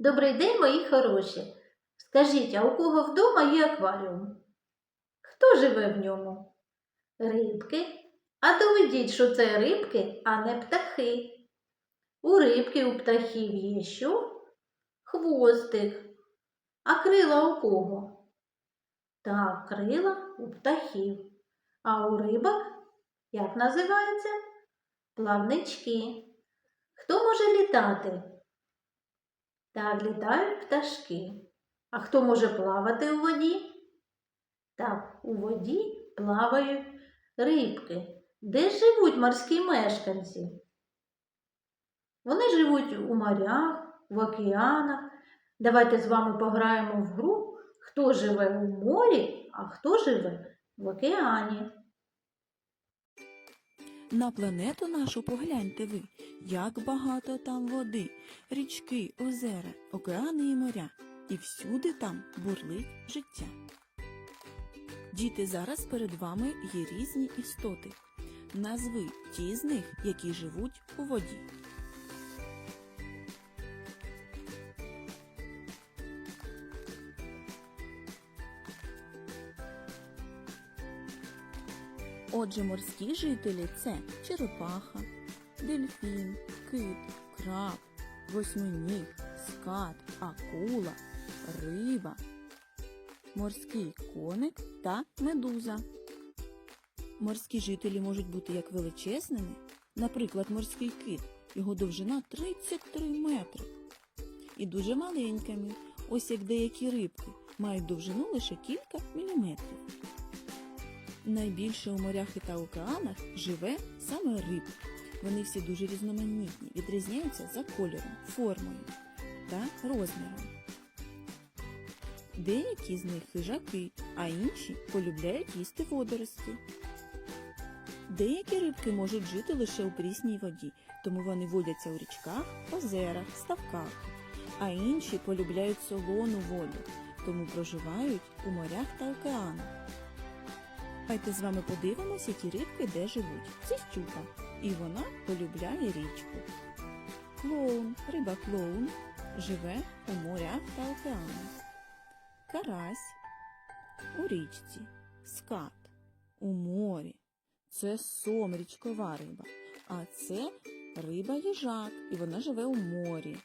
Добрий день, мої хороші. Скажіть, а у кого вдома є акваріум? Хто живе в ньому? Рибки. А доведіть, що це рибки, а не птахи. У рибки у птахів є що? Хвостик. А крила у кого? Так, крила у птахів. А у рибок як називаються? Плавнички. Хто може літати? Так, літають пташки. А хто може плавати у воді? Так, у воді плавають рибки. Де живуть морські мешканці? Вони живуть у морях, в океанах. Давайте з вами пограємо в гру, хто живе у морі, а хто живе в океані. На планету нашу погляньте ви, як багато там води, річки, озера, океани і моря, і всюди там бурлить життя. Діти, зараз перед вами є різні істоти. Назви ті з них, які живуть у воді. Отже, морські жителі це черепаха, дельфін, кит, краб, восьминіг, скат, акула, риба, морський коник та медуза. Морські жителі можуть бути як величезними, наприклад, морський кит, його довжина 33 метри, і дуже маленькими, ось як деякі рибки, мають довжину лише кілька міліметрів. Найбільше у морях та океанах живе саме риб. Вони всі дуже різноманітні, відрізняються за кольором, формою та розміром. Деякі з них хижаки, а інші полюбляють їсти водорості. Деякі рибки можуть жити лише у прісній воді, тому вони водяться у річках, озерах, ставках, а інші полюбляють солону воду, тому проживають у морях та океанах. Давайте з вами подивимось, які рибки де живуть. Це щука, і вона полюбляє річку. Клоун, риба клоун, живе у морях та океанах. Карась у річці, скат у морі. Це сом річкова риба, а це риба їжак, і вона живе у морі.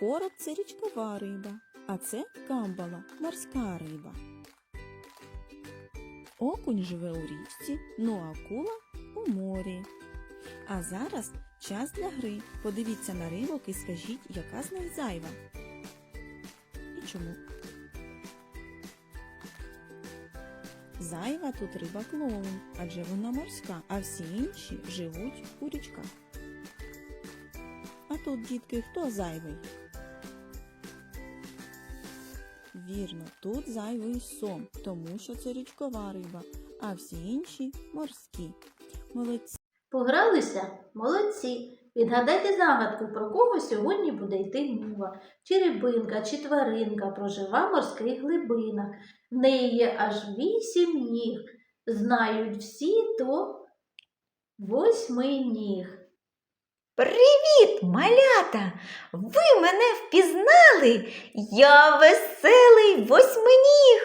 Короб це річкова риба, а це камбала морська риба. Окунь живе у річці, ну а акула у морі. А зараз час для гри. Подивіться на рибок і скажіть, яка з них зайва. І чому? Зайва тут риба клоун, адже вона морська, а всі інші живуть у річках. А тут, дітки, хто зайвий? Вірно, тут зайвий сом, тому що це річкова риба, а всі інші морські. Молодці. Погралися? Молодці. Відгадайте загадку, про кого сьогодні буде йти мова. Чи рибинка, чи тваринка прожива в морських глибинах. В неї є аж вісім ніг. Знають всі, то восьминіг. Привіт, малята! Ви мене впізнали? Я веселий восьминіг.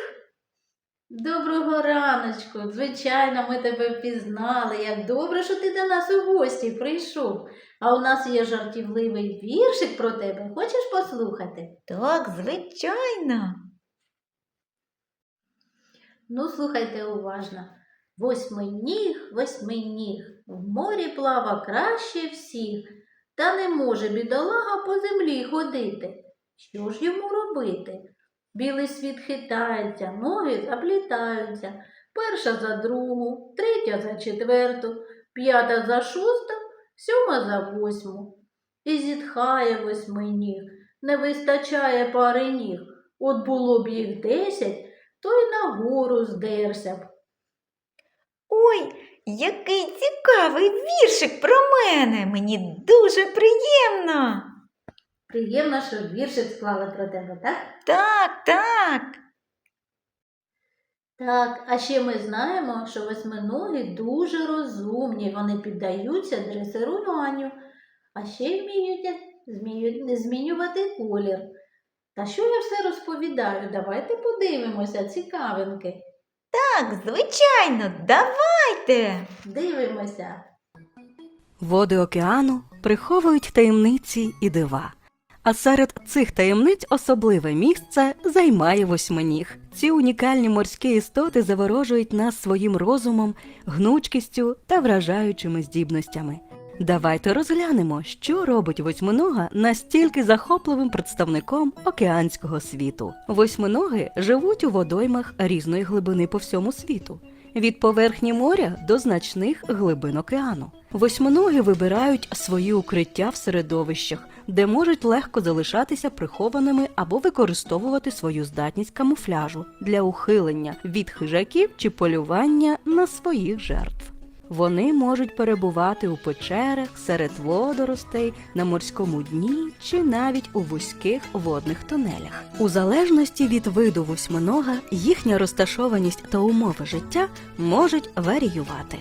Доброго раночку. Звичайно, ми тебе впізнали. Як добре, що ти до нас у гості прийшов. А у нас є жартівливий віршик про тебе. Хочеш послухати? Так, звичайно. Ну, слухайте уважно. Восьминіг, восьминіг, в морі плава краще всіх, та не може бідолага по землі ходити. Що ж йому робити? Білий світ хитається, ноги заплітаються, перша за другу, третя за четверту, п'ята за шосту, сьома за восьму. І зітхає восьминіг, не вистачає пари ніг. От було б їх десять, то й нагору здерся б. Ой, який цікавий віршик про мене. Мені дуже приємно. Приємно, що віршик склали про тебе, так? Так, так. Так, а ще ми знаємо, що восьминоги дуже розумні, вони піддаються дресируванню, а ще вміють змінювати колір. Та що я все розповідаю? Давайте подивимося, цікавинки. Так, звичайно, давайте. Дивимося. Води океану приховують таємниці і дива. А серед цих таємниць особливе місце займає восьминіг. Ці унікальні морські істоти заворожують нас своїм розумом, гнучкістю та вражаючими здібностями. Давайте розглянемо, що робить восьминога настільки захопливим представником океанського світу. Восьминоги живуть у водоймах різної глибини по всьому світу від поверхні моря до значних глибин океану. Восьминоги вибирають свої укриття в середовищах, де можуть легко залишатися прихованими або використовувати свою здатність камуфляжу для ухилення від хижаків чи полювання на своїх жертв. Вони можуть перебувати у печерах, серед водоростей, на морському дні чи навіть у вузьких водних тунелях. У залежності від виду восьминога, їхня розташованість та умови життя можуть варіювати.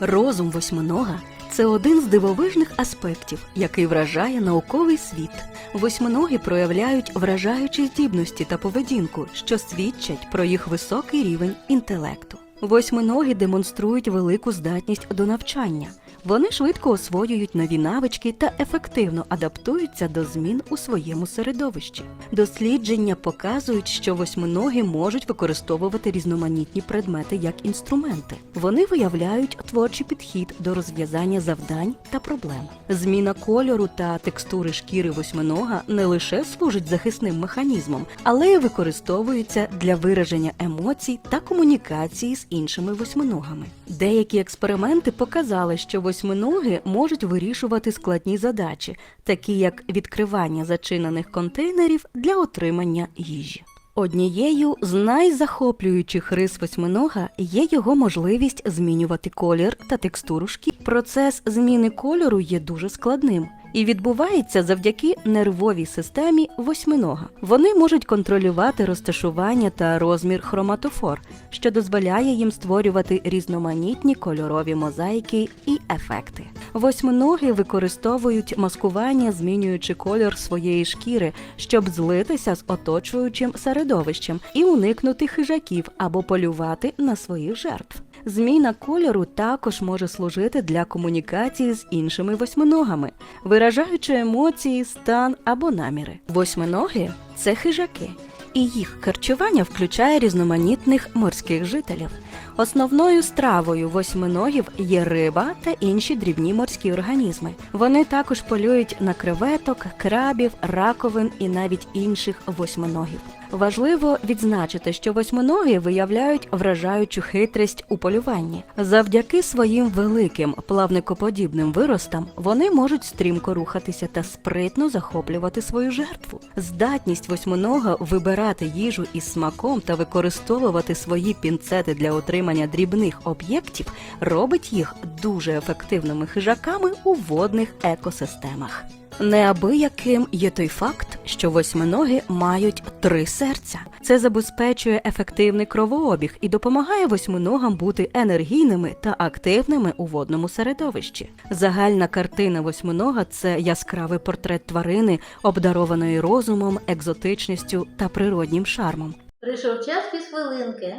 Розум восьминога це один з дивовижних аспектів, який вражає науковий світ. Восьминоги проявляють вражаючі здібності та поведінку, що свідчать про їх високий рівень інтелекту. Восьминоги демонструють велику здатність до навчання. Вони швидко освоюють нові навички та ефективно адаптуються до змін у своєму середовищі. Дослідження показують, що восьминоги можуть використовувати різноманітні предмети як інструменти. Вони виявляють творчий підхід до розв'язання завдань та проблем. Зміна кольору та текстури шкіри восьминога не лише служить захисним механізмом, але й використовується для вираження емоцій та комунікації з іншими восьминогами. Деякі експерименти показали, що восьминоги можуть вирішувати складні задачі, такі як відкривання зачинених контейнерів для отримання їжі. Однією з найзахоплюючих рис восьминога є його можливість змінювати колір та текстуру шкір. Процес зміни кольору є дуже складним і відбувається завдяки нервовій системі восьминога. Вони можуть контролювати розташування та розмір хроматофор, що дозволяє їм створювати різноманітні кольорові мозаїки і ефекти. Восьминоги використовують маскування, змінюючи колір своєї шкіри, щоб злитися з оточуючим середовищем і уникнути хижаків або полювати на своїх жертв. Зміна кольору також може служити для комунікації з іншими восьминогами, виражаючи емоції, стан або наміри. Восьминоги це хижаки, і їх харчування включає різноманітних морських жителів. Основною стравою восьминогів є риба та інші дрібні морські організми. Вони також полюють на креветок, крабів, раковин і навіть інших восьминогів. Важливо відзначити, що восьминоги виявляють вражаючу хитрість у полюванні. Завдяки своїм великим плавникоподібним виростам вони можуть стрімко рухатися та спритно захоплювати свою жертву. Здатність восьминога вибирати їжу із смаком та використовувати свої пінцети для отримання дрібних об'єктів робить їх дуже ефективними хижаками у водних екосистемах. Неабияким є той факт, що восьминоги мають три серця. Це забезпечує ефективний кровообіг і допомагає восьминогам бути енергійними та активними у водному середовищі. Загальна картина восьминога це яскравий портрет тварини, обдарованої розумом, екзотичністю та природнім шармом. Прийшов час із хвилинки.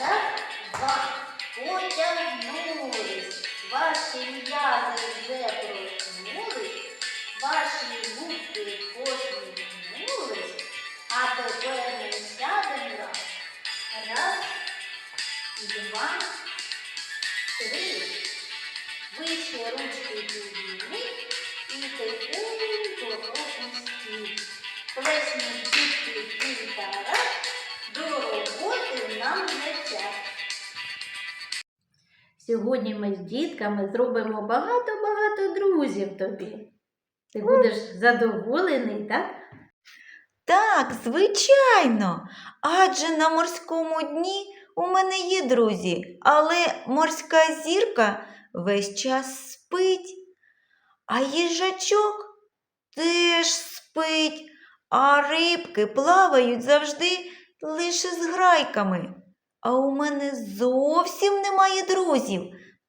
Раз, два, потягнулись. Плесні дітки кілька до роботи нам не час. Сьогодні ми з дітками зробимо багато-багато друзів тобі. Ти будеш задоволений, так? Так, звичайно. Адже на морському дні у мене є друзі, але морська зірка весь час спить. А їжачок теж спить, а рибки плавають завжди лише з грайками. А у мене зовсім немає друзів.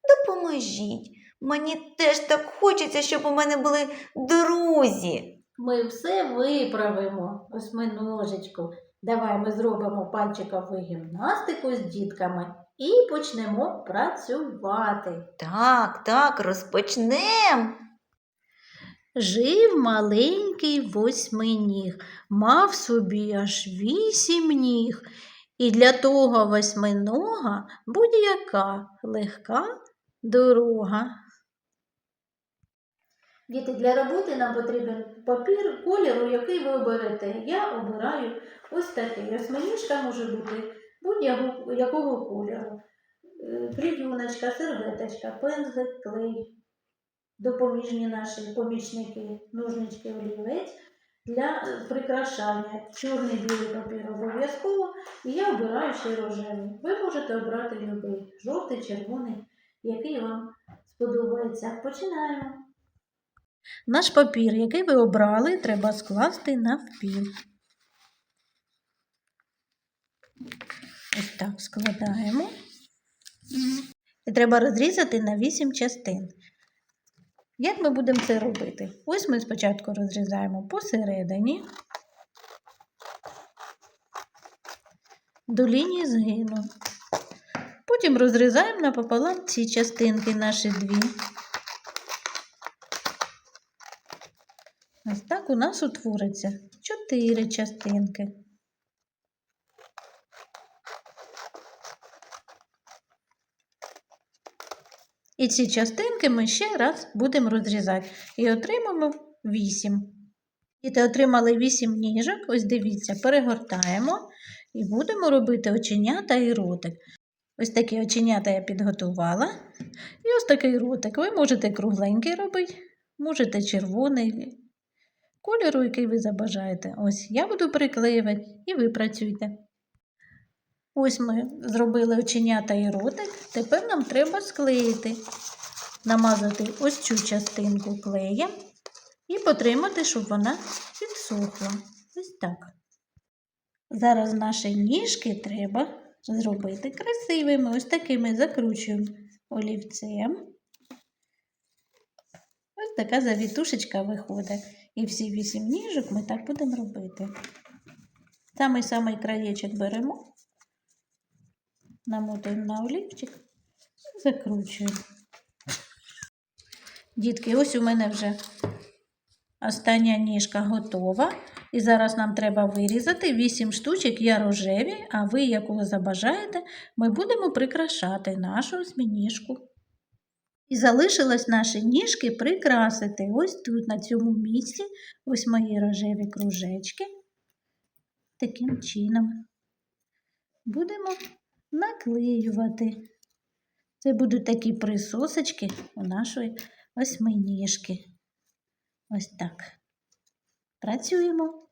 Допоможіть, Мені теж так хочеться, щоб у мене були друзі. Ми все виправимо, осьминожечку. Давай ми зробимо пальчикову гімнастику з дітками і почнемо працювати. Так, так, розпочнемо. Жив маленький восьминіг, мав собі аж вісім ніг, і для того восьминога будь-яка легка дорога. Діти, для роботи нам потрібен папір кольору, який ви оберете. Я обираю ось такий. Осьминіжка може бути будь-якого кольору. Е, серветочка, пензлик, клей допоміжні наші помічники, ножнички, олівець для прикрашання. Чорний білий папір обов'язково. І я обираю ще рожевий. Ви можете обрати любий, жовтий, червоний, який вам сподобається. Починаємо. Наш папір, який ви обрали, треба скласти навпіл. Ось так складаємо. І треба розрізати на 8 частин. Як ми будемо це робити? Ось ми спочатку розрізаємо посередині до лінії згину. Потім розрізаємо напополам ці частинки наші дві. Ось так у нас утвориться чотири частинки. І ці частинки ми ще раз будемо розрізати. І отримаємо 8. Діти отримали 8 ніжок. Ось дивіться, перегортаємо і будемо робити оченята і ротик. Ось такі оченята я підготувала. І ось такий ротик. Ви можете кругленький робити, можете червоний, кольору, який ви забажаєте. Ось я буду приклеювати і ви працюйте. Ось ми зробили оченята і ротик. Тепер нам треба склеїти, намазати ось цю частинку клеєм і потримати, щоб вона підсохла. Ось так. Зараз наші ніжки треба зробити красивими. Ось такими закручуємо олівцем. Ось така завітушечка виходить. І всі вісім ніжок ми так будемо робити. Самий самий краєчок беремо намотуємо на олівчик і закручуємо. Дітки, ось у мене вже остання ніжка готова. І зараз нам треба вирізати 8 штучок, я рожеві, а ви, якого забажаєте, ми будемо прикрашати нашу осьминіжку. І залишилось наші ніжки прикрасити ось тут, на цьому місці, ось мої рожеві кружечки. Таким чином. Будемо наклеювати. Це будуть такі присосочки у нашої осьминіжки. Ось так. Працюємо.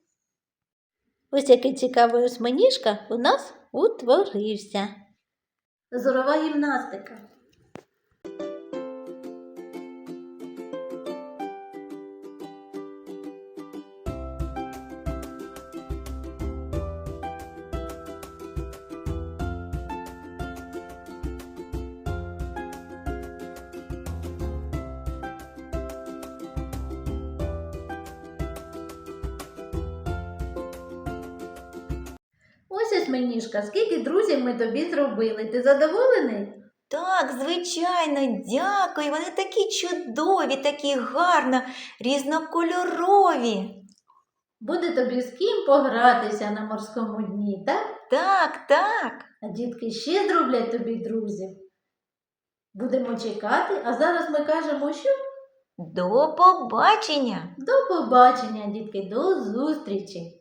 Ось який цікавий осьминіжка у нас утворився. Зорова гімнастика. Ось осьминіжка, скільки друзів ми тобі зробили. Ти задоволений? Так, звичайно, дякую. Вони такі чудові, такі гарно, різнокольорові. Буде тобі з ким погратися на морському дні, так? Так, так. А дітки ще зроблять тобі друзів. Будемо чекати, а зараз ми кажемо, що До побачення! до побачення, дітки, до зустрічі!